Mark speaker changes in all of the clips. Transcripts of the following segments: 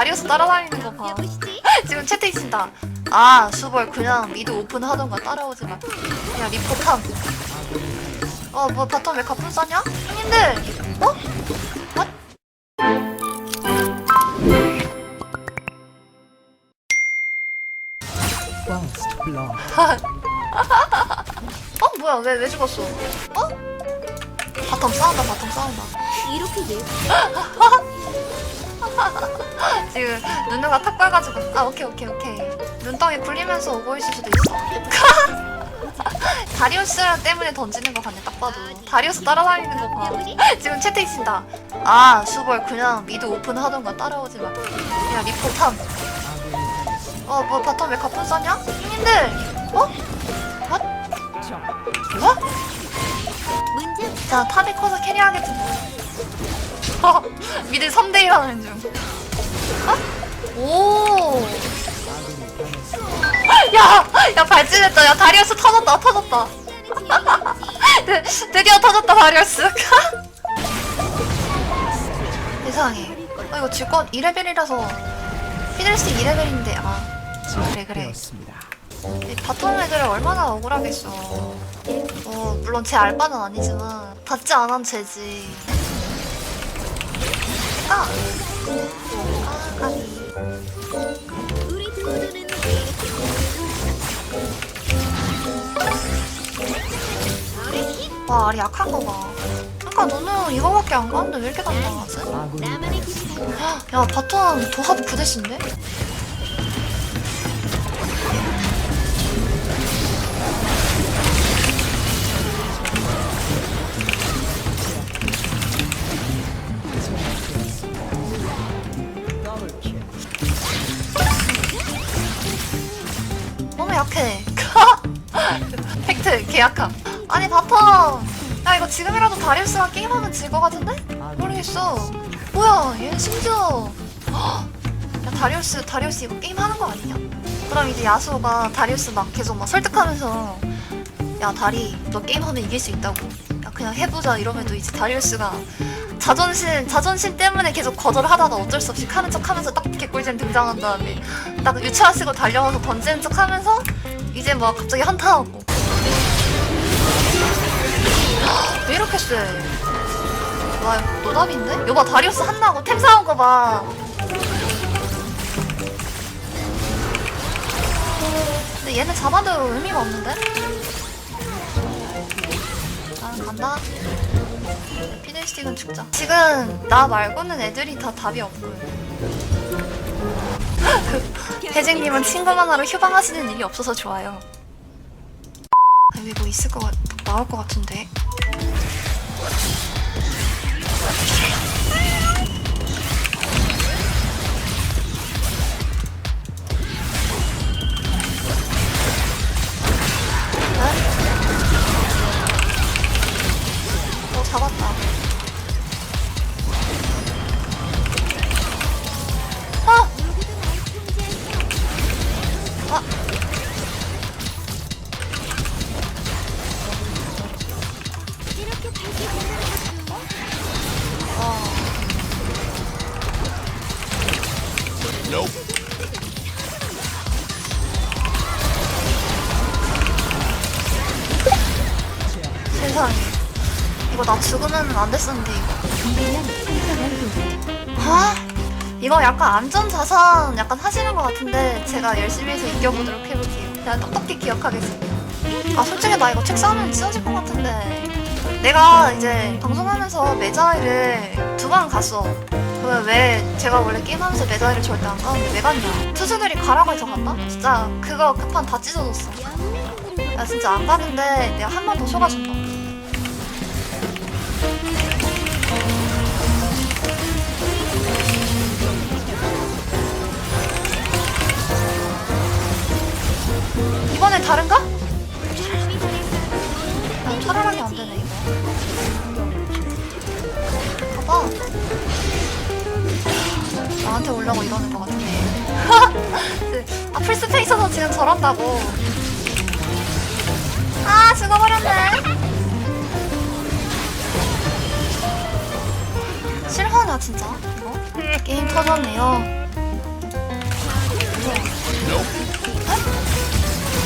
Speaker 1: 다리우스 따라다니는 거 봐. 지금 채팅 있습니다. 아, 수벌 그냥 미드 오픈 하던가 따라오지 마. 그냥 리포탐. 어, 뭐 바텀 왜 가품 싸냐? 형님들, 어?
Speaker 2: Blood.
Speaker 1: 어? 뭐야, 왜, 왜 죽었어? 어? 바텀 싸운다, 바텀 싸운다.
Speaker 3: 이렇게 예
Speaker 1: 지금 누누가 탁 가가지고 아 오케이 오케이 오케이. 눈덩이 굴리면서 오고 있을 수도 있어. 다리우스 때문에 던지는 거 같네 딱 봐도. 다리우스 따라다니는 거봐. 지금 채팅 있습니다. 아 수벌 그냥 미드 오픈 하던가 따라오지 마. 그냥 리포탐. 어뭐 바텀 왜 가품 싸냐? 형님들! 어? 뭐?
Speaker 3: 문제
Speaker 1: 자 탑이 커서 캐리하겠지 어, 미드 3대1 하는 중 어? 오 야! 야 발진했다 야 다리우스 터졌다 터졌다 드- 드디어 터졌다 다리우스 세상에 아 이거 질것 2레벨이라서 피들스 2레벨인데 아 그래 그래. 이 바텀 애들을 얼마나 억울하겠어. 어, 물론 제 알바는 아니지만 닿지 않은 죄지. 아,
Speaker 3: 이렇게
Speaker 1: 와, 알이 약한 거 봐. 그러니까 너는 이거밖에 안 가는데 왜 이렇게 단단하지?
Speaker 3: 나만의 길을
Speaker 1: 야, 바텀 도합 9대신데? 너무 약해. 팩트, 개약함. 아니, 바텀. 야, 이거 지금이라도 다리우스랑 게임하면 질 것 같은데? 모르겠어. 뭐야, 얘 심지어. 헉! 야, 다리우스, 다리우스 이거 게임 하는 거 아니냐? 그럼 이제 야수가 다리우스 막 계속 막 설득하면서 야, 다리, 너 게임 하면 이길 수 있다고. 야, 그냥 해보자 이러면도 이제 다리우스가 자존심, 자존심 때문에 계속 거절하다가 어쩔 수 없이 카는 척 하면서 딱 개꿀잼 등장한 다음에 딱 유치아 쓰고 달려와서 던지는 척 하면서 이제 막 갑자기 한타하고. 왜 이렇게 세? 와, 노답인데? 여봐, 다리우스 한나고 템 사온 거 봐. 근데 얘는 잡아도 의미가 없는데? 나는 간다. 피들스틱은 죽자. 지금 나 말고는 애들이 다 답이 없고요. 혜진님은 친구 만나러 휴방하시는 일이 없어서 좋아요. 여기 뭐 있을 것 같, 나올 것 같은데. 세상에. 이거 나 죽으면 안 됐었는데, 이거. 아? 이거 약간 안전자산 약간 하시는 것 같은데, 제가 열심히 해서 이겨보도록 해볼게요. 그냥 똑똑히 기억하겠습니다. 아, 솔직히 나 이거 책 싸우면 찢어질 것 같은데. 내가 이제 방송하면서 메자이를 두 번 갔어. 그왜 제가 원래 게임하면서 메자이를 절대 안 가는데 왜 갔냐? 투수들이 가라고 해서 갔나? 진짜 그거 급한 다 찢어졌어. 야 진짜 안 가는데 내가 한 번 더 속아준다. 이번엔 다른가? 저한테 오려고 이러는 것 같은데. 그, 아, 풀스페이스도 지금 저런다고. 아, 죽어버렸네. 실화냐, 진짜? 이거? 게임 터졌네요.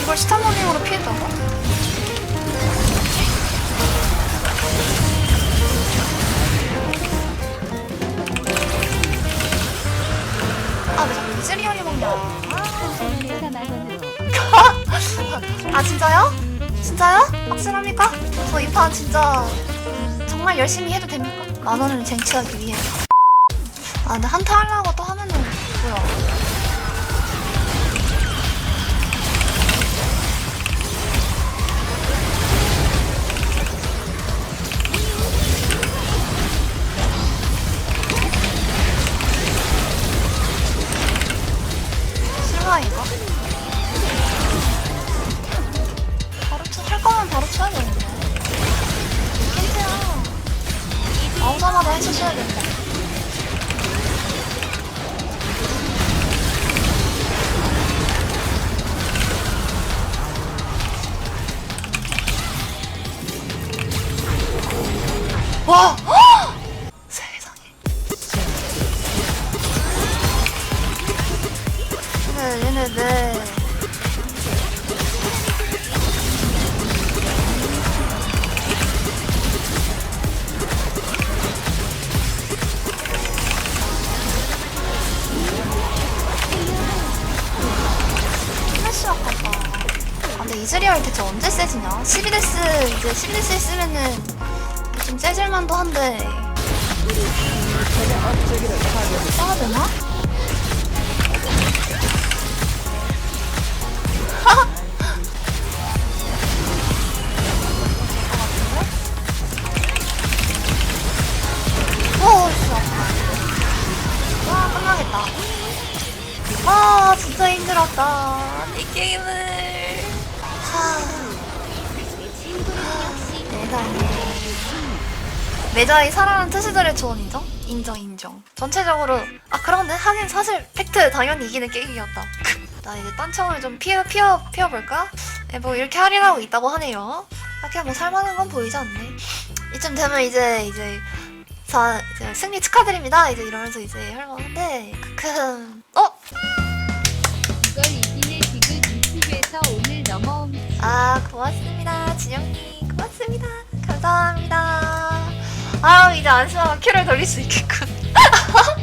Speaker 1: 이걸 스타모닝으로 피했다고? 이즈리얼이 먹냐? 아, 진짜요? 진짜요? 확실합니까? 저 이 판 진짜 정말 열심히 해도 됩니까? 만 원을 쟁취하기 위해. 아, 근데 한타 하려고 이거? 네, 얘네, 네. 플래시 아깝다. 아, 근데 이즈리얼 대체 언제 세지냐? 12데스, 이제 12데스 쓰면은 좀 세질만도 한데. 써야 되나? 와, 끝나겠다. 아, 진짜 힘들었다. 이 게임을. 하. 세상에. 매자의 사랑하는 투수들의 조언 인정? 인정, 인정. 전체적으로. 아, 그런데 하긴 사실 팩트 당연히 이기는 게임이었다. 나 이제 딴청을 좀 피어, 피어, 피워볼까? 네, 뭐 이렇게 할인하고 있다고 하네요. 아, 그냥 뭐 살만한 건 보이지 않네. 이쯤 되면 이제, 이제, 자, 이제 승리 축하드립니다. 이제 이러면서 이제 할만한데, 크크. 어?
Speaker 4: 이걸 이기네 지금 유튜브에서 오늘 넘어옴
Speaker 1: 아 고맙습니다 진영님 고맙습니다 감사합니다 아 이제 안심하고 큐를 돌릴 수 있겠군